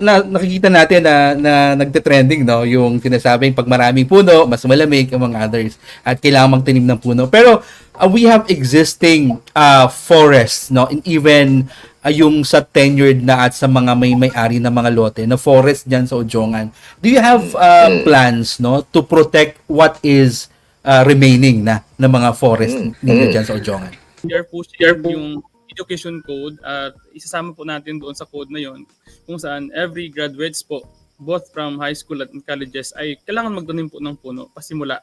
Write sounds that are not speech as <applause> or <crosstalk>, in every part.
na nakikita natin na, na nagte-trending no? Yung sinasabing pag maraming puno mas malamig among others. At kailangan magtanim ng puno. Pero uh, we have existing uh, forests no? And even uh, yung sa tenured na at sa mga may may-ari na mga lote na forest diyan sa Ojongan do you have uh, plans no? To protect what is uh, remaining na ng mga forest ninyo diyan sa Ojongan share po share yung education code at isasama po natin doon sa code na yon kung saan every graduates po both from high school at colleges ay kailangan magtanim po ng puno pasimula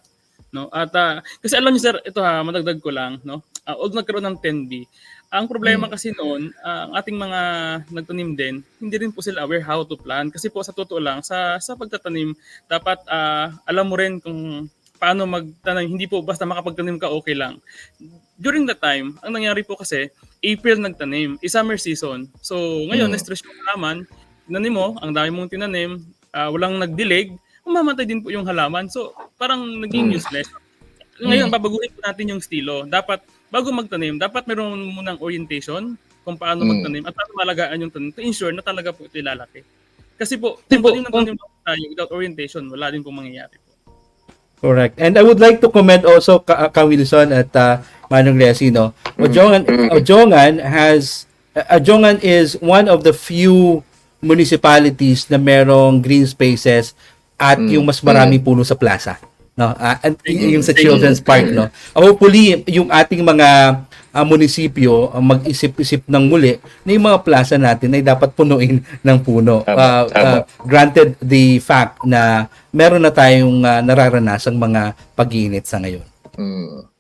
no? At ah, kasi alam niyo sir ito ha madagdag ko lang no? Uh, although nagkaroon ng 10B ang problema kasi noon ah, ang ating mga nagtanim din hindi rin po sila aware how to plant. Kasi po sa totoo lang sa sa pagtatanim dapat ah, alam mo rin kung paano magtanim. Hindi po basta makapagtanim ka okay lang. During that time, ang nangyari po kasi, April nagtanim, is summer season. So, ngayon, Mm. na-stress yung halaman, tinanim mo, ang dami mong tinanim, ah, walang nagdilig, mamamatay din po yung halaman. So, parang naging Mm. useless. Ngayon, babaguhin po natin yung estilo. Dapat, bago magtanim, dapat meron munang orientation kung paano Mm. magtanim at paano malagaan yung tanim to ensure na talaga po ito lalaki. Kasi po, kung tanim na tanim tayo without orientation, wala din po mangyayari po. Correct. And I would like to comment also ka, ka Wilson at uh, Manong Resi, no. Ojongan, Ojongan has uh, Ojongan is one of the few municipalities na merong green spaces at yung mas maraming puno sa plaza. No, at y- yung sa Children's Park, no. Hopefully, yung ating mga ah, munisipyo ah, mag-isip-isip ng muli na yung mga plaza natin ay dapat punuin <laughs> ng puno. Tama. ah, granted the fact na meron na tayong ah, nararanasang mga pag-iinit sa ngayon. Mm.